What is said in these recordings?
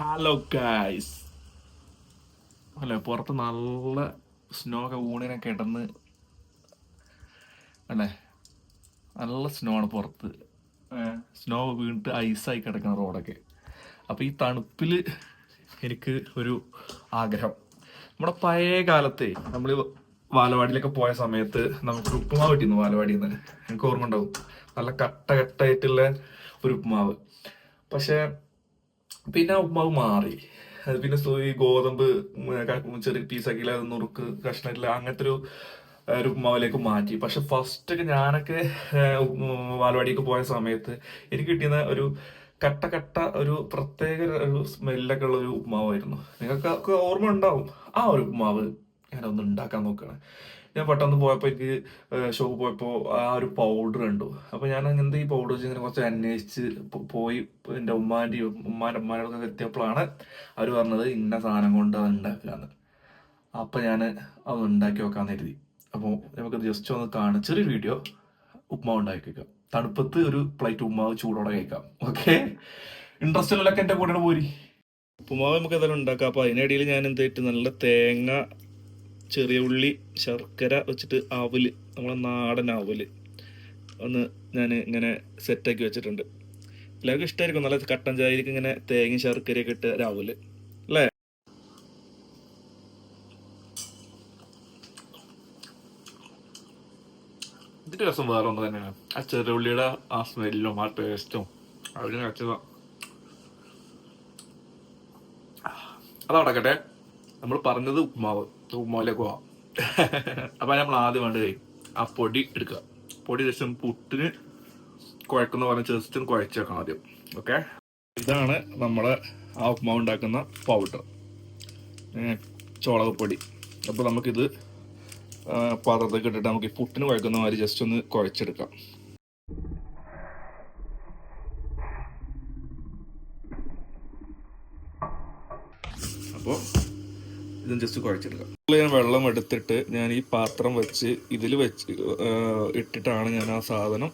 Hello guys അല്ലേ പുറത്ത് നല്ല സ്നോ ഒക്കെ ഊണിനെ കിടന്ന് അല്ലേ? നല്ല സ്നോ ആണ് പുറത്ത്. സ്നോ വീണിട്ട് ഐസായി കിടക്കുന്ന റോഡൊക്കെ അപ്പോൾ ഈ തണുപ്പിൽ എനിക്ക് ഒരു ആഗ്രഹം. നമ്മുടെ പഴയ കാലത്തെ നമ്മൾ വാലവാടിയിലൊക്കെ പോയ സമയത്ത് നമുക്ക് ഉപ്പുമാവ് കിട്ടിയിരുന്നു വാലവാടിയിൽ നിന്ന് എനിക്ക് ഓർമ്മ ഉണ്ടാവും. നല്ല കട്ട കട്ടായിട്ടുള്ള ഒരു ഉപ്പുമാവ്. പക്ഷേ പിന്നെ ആ ഉപ്മാവ് മാറി പിന്നെ ഈ ഗോതമ്പ് ചെറിയ പീസാക്കിയില്ല നുറുക്ക് കഷ്ണമില്ല അങ്ങനത്തെ ഒരു ഒരു ഉമ്മാവിലേക്ക് മാറ്റി. പക്ഷെ ഫസ്റ്റ് ഒക്കെ ഞാനൊക്കെ വാൽവാടിക്ക് പോയ സമയത്ത് എനിക്ക് കിട്ടിയ ഒരു കട്ട കട്ട ഒരു പ്രത്യേക ഒരു സ്മെല്ലൊക്കെ ഉള്ള ഒരു ഉപ്മാവായിരുന്നു നിങ്ങൾക്ക് ഓർമ്മ ഉണ്ടാവും? ആ ഒരു ഉപ്മാവ് ഞാനൊന്ന് ഉണ്ടാക്കാൻ നോക്കുകയാണ് ഞാൻ പെട്ടെന്ന് പോയപ്പോൾ എനിക്ക് ഷോപ്പ് പോയപ്പോൾ ആ ഒരു പൗഡർ കണ്ടു. അപ്പോൾ ഞാൻ അങ്ങനത്തെ ഈ പൗഡർ വെച്ച് ഇങ്ങനെ കുറച്ച് അന്വേഷിച്ച് പോയി എന്റെ ഉമ്മാന്റെയും ഉമ്മാന്റെ ഉമ്മാനോടൊക്കെ എത്തിയപ്പോഴാണ് അവർ പറഞ്ഞത് ഇന്ന സാധനം കൊണ്ട് അത് ഉണ്ടാക്കുകയെന്ന്. അപ്പോൾ ഞാൻ അത് ഉണ്ടാക്കി വെക്കാമെന്ന് കരുതി. അപ്പോൾ നമുക്ക് ജസ്റ്റ് ഒന്ന് കാണാം. ചെറിയൊരു വീഡിയോ ഉപ്മാവ് ഉണ്ടാക്കി വെക്കാം. തണുപ്പത്ത് ഒരു പ്ലേറ്റ് ഉപ്മാവ് ചൂടോടെ കഴിക്കാം. ഓക്കെ ഇൻട്രസ്റ്റ് ഉള്ളതൊക്കെ എന്റെ കൂടെ പോരി. ഉപ്പുമാവ് നമുക്ക് എന്തായാലും ഉണ്ടാക്കാം. അപ്പോൾ അതിനിടയിൽ ഞാൻ എന്തായിട്ട് നല്ല തേങ്ങ ചെറിയ ഉള്ളി ശർക്കര വെച്ചിട്ട് അവൽ നമ്മളെ നാടൻ അവൽ ഒന്ന് ഞാൻ ഇങ്ങനെ സെറ്റാക്കി വെച്ചിട്ടുണ്ട്. എല്ലാവർക്കും ഇഷ്ടമായിരിക്കും നല്ല കട്ടൻ ചായയിലേക്ക് ഇങ്ങനെ തേങ്ങ ശർക്കരയൊക്കെ ഇട്ട് ഒരു അവൽ അല്ലേ? ഇതിന്റെ രസം വേറെ ഒന്ന് തന്നെയാണ്. ആ ചെറിയ ഉള്ളിയുടെ ആ സ്മെല്ലും ആ ടേസ്റ്റും അവർ കച്ചതാ അതവിടെ നമ്മൾ പറഞ്ഞത് ഉപ്മാവ്. പോവാം അപ്പൊ നമ്മൾ ആദ്യം വേണ്ടത് ആ പൊടി എടുക്കുക. പൊടി ജസ്റ്റ് പുട്ടിന് കുഴക്കുന്ന പറഞ്ഞ ജസ്റ്റ് കുഴച്ച് വെക്കണം ആദ്യം. ഓക്കെ ഇതാണ് നമ്മുടെ ആ ഉപ്മാവ് ഉണ്ടാക്കുന്ന പൗഡർ ചോളകപ്പൊടി അപ്പോൾ നമുക്കിത് പാത്രത്തിൽ ഇട്ടിട്ട് നമുക്ക് ഈ പുട്ടിന് കുഴക്കുന്ന മാതിരി ജസ്റ്റ് ഒന്ന് കുഴച്ചെടുക്കാം. അപ്പോൾ ഇതും ജസ്റ്റ് കുഴച്ചെടുക്കാം ഇതിൽ ഞാൻ വെള്ളം എടുത്തിട്ട് ഞാൻ ഈ പാത്രം വെച്ച് ഇതിൽ വെച്ച് ഇട്ടിട്ടാണ് ഞാൻ ആ സാധനം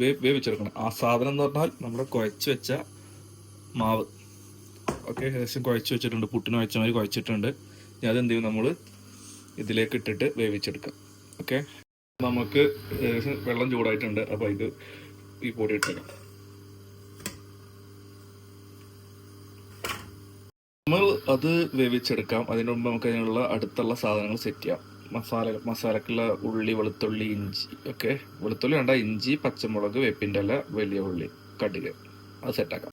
വേ വേവിച്ചെടുക്കണം. ആ സാധനം എന്ന് പറഞ്ഞാൽ നമ്മുടെ കുഴച്ച് വെച്ച മാവ്. ഓക്കെ ഏകദേശം കുഴച്ച് വെച്ചിട്ടുണ്ട്. പുട്ടിന് വെച്ച മാതിരി കുഴച്ചിട്ടുണ്ട്. ഞാൻ അതെന്ത് ചെയ്യും? നമ്മൾ ഇതിലേക്ക് ഇട്ടിട്ട് വേവിച്ചെടുക്കാം. ഓക്കെ? നമുക്ക് ഏകദേശം വെള്ളം ചൂടായിട്ടുണ്ട്. അപ്പോൾ ഇത് ഈ പൊടി ഇട്ടേക്കാം. നമ്മൾ അത് വേവിച്ചെടുക്കാം. അതിന് മുമ്പ് നമുക്ക് അതിനുള്ള അടുത്തുള്ള സാധനങ്ങൾ സെറ്റ് ചെയ്യാം. മസാല മസാലക്കുള്ള ഉള്ളി വെളുത്തുള്ളി ഇഞ്ചി ഒക്കെ. വെളുത്തുള്ളി വേണ്ട ഇഞ്ചി പച്ചമുളക് വേപ്പിന്റെ ഇല വലിയ ഉള്ളി കടുക് അത് സെറ്റാക്കാം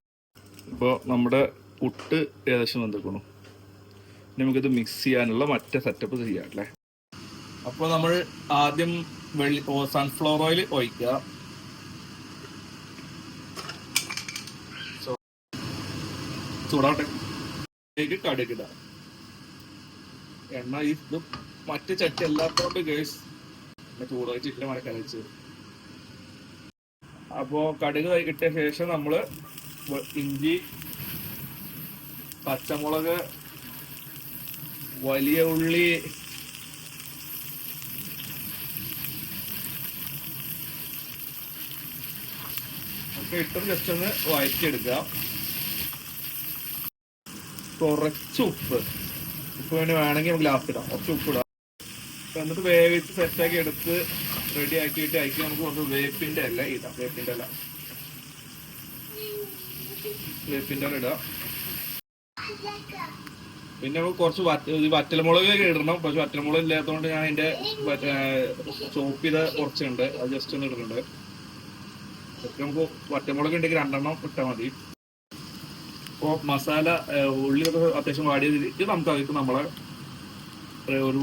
ഇപ്പോൾ നമ്മുടെ പുട്ട് ഏകദേശം വന്നിരിക്കണു നമുക്കിത് മിക്സ് ചെയ്യാനുള്ള മറ്റേ സെറ്റപ്പ് ചെയ്യാം അല്ലേ? അപ്പോൾ നമ്മൾ ആദ്യം വെള്ളി സൺഫ്ലവർ ഓയിൽ ഒഴിക്കുക. ചൂടാവട്ടെ. ഇതിലേക്ക് കടുകിട. എണ്ണ ഇത് മറ്റു ചട്ടി എന്നെ ഗേസ് ചൂടായിട്ടില്ല മഴക്കലച്ച് അപ്പോ കടുക് കിട്ടിയ ശേഷം നമ്മൾ ഇഞ്ചി പച്ചമുളക് വലിയ ഉള്ളി ഒക്കെ ഇട്ടും ജസ്റ്റ് ഒന്ന് വഴറ്റിയെടുക്കുക കുറച്ച് ഉപ്പ്. ഉപ്പ് വേണ്ടി വേണമെങ്കിൽ നമുക്ക് ലാസ്റ്റ് ഇടാം. കുറച്ച് ഉപ്പ് ഇടാം. എന്നിട്ട് വേവിച്ച് സെറ്റാക്കി എടുത്ത് റെഡി ആക്കിയിട്ട് അയക്കി നമുക്ക് കുറച്ച് വേപ്പിന്റെ അല്ല ഇടാം. വേപ്പിന്റെ അല്ല വേപ്പിന്റെ അല്ല ഇടാം. പിന്നെ കുറച്ച് വറ്റൽമുളക് ഇടണം. പക്ഷെ വറ്റൽമുളക് ഇല്ലാത്തതുകൊണ്ട് ഞാൻ അതിന്റെ ചോപ്പ് ചെയ്ത കുറച്ചുണ്ട്. അത് ജസ്റ്റ് ഒന്ന് ഇടുന്നുണ്ട്. നമുക്ക് വറ്റൽമുളക് ഉണ്ടെങ്കിൽ രണ്ടെണ്ണം ഇട്ടാൽ മതി. ഇപ്പോൾ മസാല ഉള്ളിയൊക്കെ അത്യാവശ്യം വാടിയതിലേക്ക് നമുക്ക് അതിലേക്ക് നമ്മളെ ഒരു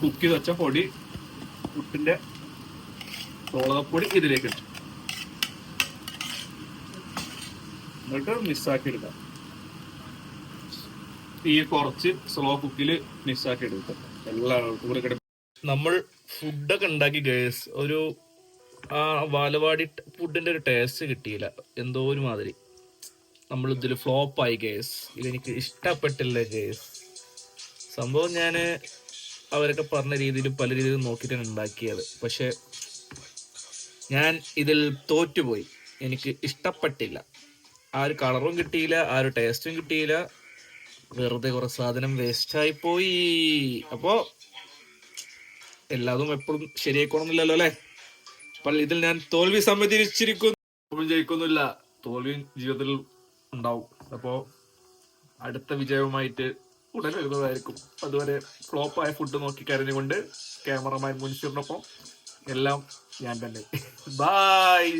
കുക്ക് ചെയ്ത് വെച്ച പൊടി പുട്ടിന്റെ ചോളകപ്പൊടി ഇതിലേക്ക് ഇട്ടു. എന്നിട്ട് മിസ്സാക്കി എടുക്കാം ഈ കുറച്ച് സ്ലോ കുക്കിൽ മിസ്സാക്കി എടുക്കാം എല്ലാവർക്കും കിട നമ്മൾ ഫുഡൊക്കെ ഉണ്ടാക്കി ഗേസ്. ഒരു ആ വാലവാടി ഫുഡിന്റെ ഒരു ടേസ്റ്റ് കിട്ടിയില്ല. എന്തോ ഒരു മാതിരി. നമ്മൾ ഇതിൽ ഫ്ലോപ്പായി കേസ് ഇതെനിക്ക് ഇഷ്ടപ്പെട്ടില്ല കേസ് സംഭവം ഞാൻ അവരൊക്കെ പറഞ്ഞ രീതിയിൽ പല രീതിയിൽ നോക്കിയിട്ടാണ് ഉണ്ടാക്കിയത്. പക്ഷെ ഞാൻ ഇതിൽ തോറ്റുപോയി. എനിക്ക് ഇഷ്ടപ്പെട്ടില്ല. ആ ഒരു കളറും കിട്ടിയില്ല ആ ഒരു ടേസ്റ്റും കിട്ടിയില്ല. വെറുതെ കുറേ സാധനം വേസ്റ്റായി പോയി. അപ്പോൾ എല്ലാതും എപ്പോഴും ശരിയായിക്കോണമെന്നില്ലല്ലോ അല്ലേ? അപ്പോൾ ഇതിൽ ഞാൻ തോൽവി സമ്മതിച്ചിരിക്കുന്നു. ജയിക്കൊന്നുമില്ല തോൽവി ജീവിതത്തിൽ ഉണ്ടാവും. അപ്പോ അടുത്ത വിജയവുമായിട്ട് ഉടൻ വരുന്നതായിരിക്കും അതുവരെ ഫ്ലോപ്പായ ഫുഡ് നോക്കി കരഞ്ഞുകൊണ്ട് ക്യാമറമാൻ മുൻഷീറിനൊപ്പം എല്ലാം ഞാൻ തന്നെ. ബായ്